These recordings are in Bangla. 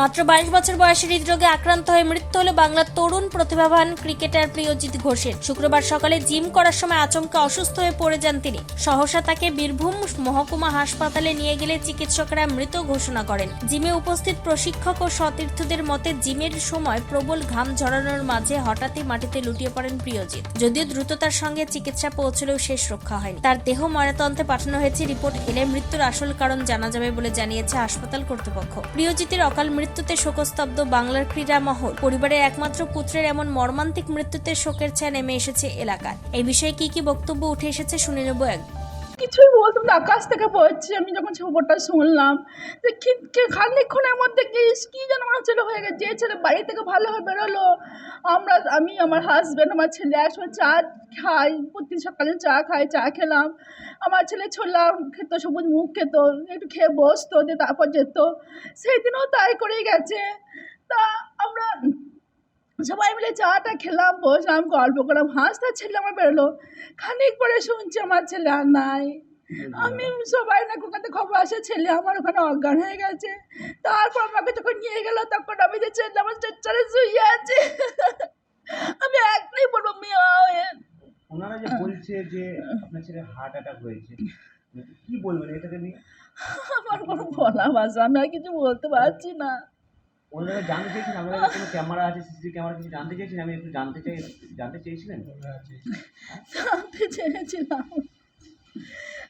মাত্র বাইশ বছর বয়সে হৃদরোগে আক্রান্ত হয়ে মৃত্যু হলো বাংলার তরুণ প্রতিভাবান ক্রিকেটার প্রিয়জিৎ ঘোষের। শুক্রবার সকালে জিম করার সময় আচমকা অসুস্থ হয়ে পড়ে যান তিনি। সহসা তাকে বীরভূম মহকুমা হাসপাতালে নিয়ে গেলে চিকিৎসকরা মৃত ঘোষণা করেন। জিমে উপস্থিত প্রশিক্ষক ও সতীর্থদের মতে জিমের সময় প্রবল ঘাম ঝরানোর মাঝে হঠাৎই মাটিতে লুটিয়ে পড়েন প্রিয়জিৎ। যদিও দ্রুততার সঙ্গে চিকিৎসা পৌঁছলেও শেষ রক্ষা হয়নি। তার দেহ ময়নাতন্ত্রে পাঠানো হয়েছে, রিপোর্ট এলে মৃত্যুর আসল কারণ জানা যাবে বলে জানিয়েছে হাসপাতাল কর্তৃপক্ষ। প্রিয়জিতের অকাল মৃত্যুতে শোকস্তব্ধ বাংলার ক্রীড়া মহল পরিবারের একমাত্র পুত্রের এমন মর্মান্তিক মৃত্যুতে শোকের ছায়া নেমে এসেছে এলাকায়। এই বিষয়ে কি কি বক্তব্য উঠে এসেছে শুনে নেব এক কিছুই বলতাম না, আকাশ থেকে পড়ছে, আমি যখন খবরটা শুনলাম, যে খানিকক্ষণের মধ্যে কি কি যেন আমার ছেলে হয়ে গেছে, যে ছেলে বাড়ি থেকে ভালো হয়ে বেরোলো, আমরা, আমি, আমার হাজব্যান্ড আমার ছেলে একসময় চা খাই প্রতি সকালে চা খাই, চা খেলাম, আমার ছেলে ছোলা খেত, সবুজ মুখ খেত, একটু খেয়ে বসতো, দিয়ে তারপর যেত সেই দিনও তাই করেই গেছে, তা আমরা সবাই মিলে চাটা খেলাম বসলাম গল্প করলাম হাসতে ছেলে আমার বেরোলো। খানিক পরে শুনছি আমার ছেলে আর নাই। আমি সবাই না কোকাতে খবর আসে ছেলে আমার ওখানে অজ্ঞান হয়ে গেছে। তারপর আমাকে যখন নিয়ে গেল তখন আমি যে ছেলে আমার স্ট্রেচারে শুয়ে আছে। আমি একটাই বলব মেয়ে ওনারা যে বলছে যে আপনার ছেলে হার্ট অ্যাটাক হয়েছে কি বলবেন এটাকে নিয়ে? আমার কোনো বলা ভাষা আমি আর কিছু বলতে পারছি না। ওনারা জানতে চেয়েছেন আপনার কাছে কোনো ক্যামেরা আছে, সিসিটিভি ক্যামেরা কিছু জানতে চেয়েছেন আমি একটু জানতে চাই, জানতে চেয়েছিলেন? জানতে চেয়েছিলাম।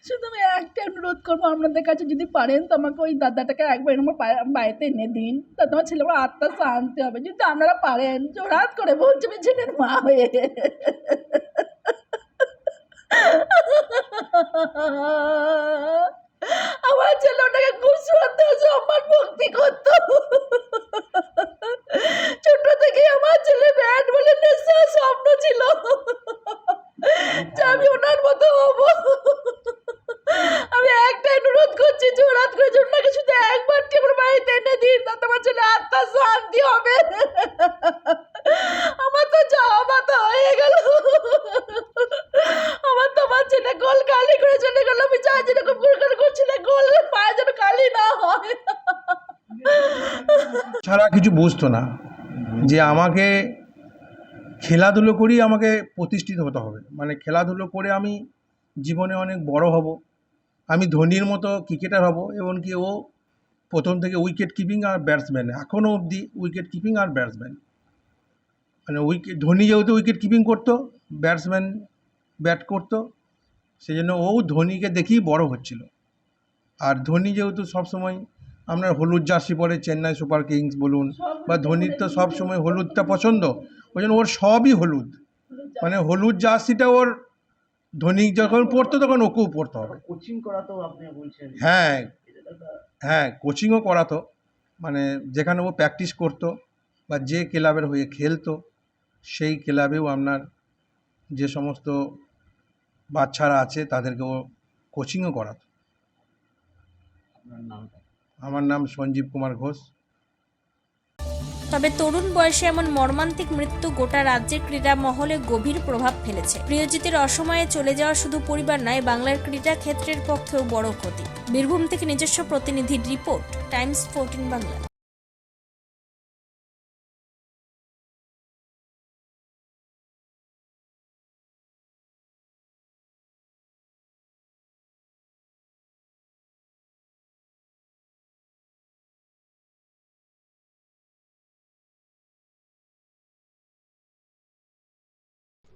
শুধু আমি একটা অনুরোধ করব, আপনাদের কাছে যদি পারেন তো আমাকে ওই দাদাটাকে একবার আমার বাড়িতে এনে দিন। তা তোমার ছেলে আমার আত্মা শান্তি হবে। যদি আপনারা পারেন, জোরাত করে বলছে আমি ছেলের মা হয়ে। আমার ছেলে ওটাকে খুব শ্রদ্ধা, সম্মান, ভক্তি করতো ছোট থেকে আমার ছেলে ব্যাট বলে নেশা স্বপ্ন ছিল যে আমি ওনার মতো হব আমি একটা অনুরোধ করছি জোরাত করে যে ওনাকে শুধু একবার কি আমার বাড়িতে এনে দিন তাতে আমার ছেলে আত্মা শান্তি হবে আমার তো যাওয়া মাথা হয়ে গেল আমার তো আমার ছেলে গোল কালি করে চলে গেল আমি চাই যেরকম গোল করছি না গোল পায়ে যেন কালি না হয় ছাড়া কিছু বুঝতো না যে আমাকে খেলাধুলো করেই আমাকে প্রতিষ্ঠিত হতে হবে। মানে খেলাধুলো করে আমি জীবনে অনেক বড় হব। আমি ধোনির মতো ক্রিকেটার হব এমনকি ও প্রথম থেকে উইকেট কিপিং আর ব্যাটসম্যান। এখনও অবধি উইকেট কিপিং আর ব্যাটসম্যান। মানে উইকেট ধোনি যেহেতু উইকেট কিপিং করতো, ব্যাটসম্যান ব্যাট করতো সেই জন্য ও ধোনিকে দেখেই বড় হচ্ছিল। আর ধোনি যেহেতু সবসময় আপনার হলুদ জার্সি পরে চেন্নাই সুপার কিংস বলুন বা ধোনির তো সব সময় হলুদটা পছন্দ। ওই জন্য ওর সবই হলুদ। মানে হলুদ জার্সিটা ওর ধোনি যখন পড়তো তখন ওকেও পড়তে হবে। কোচিং করা তো আপনি বলছেন। হ্যাঁ হ্যাঁ কোচিংও করাতো। মানে যেখানে ও প্র্যাকটিস করতো বা যে ক্লাবের হয়ে খেলতো সেই ক্লাবেও আপনার যে সমস্ত বাচ্চারা আছে তাদেরকে ও কোচিংও করাতো। আপনার নামটা? আমার নাম সঞ্জীব কুমার ঘোষ। তবে তরুণ বয়সে এমন মর্মান্তিক মৃত্যু গোটা রাজ্যের ক্রীড়া মহলে গভীর প্রভাব ফেলেছে। প্রিয়জিতের অসময়ে চলে যাওয়া শুধু পরিবার নয়, বাংলার ক্রীড়া ক্ষেত্রের পক্ষেও বড় ক্ষতি। বীরভূম থেকে নিজস্ব প্রতিনিধি রিপোর্ট, টাইমস ফোরটিন বাংলা।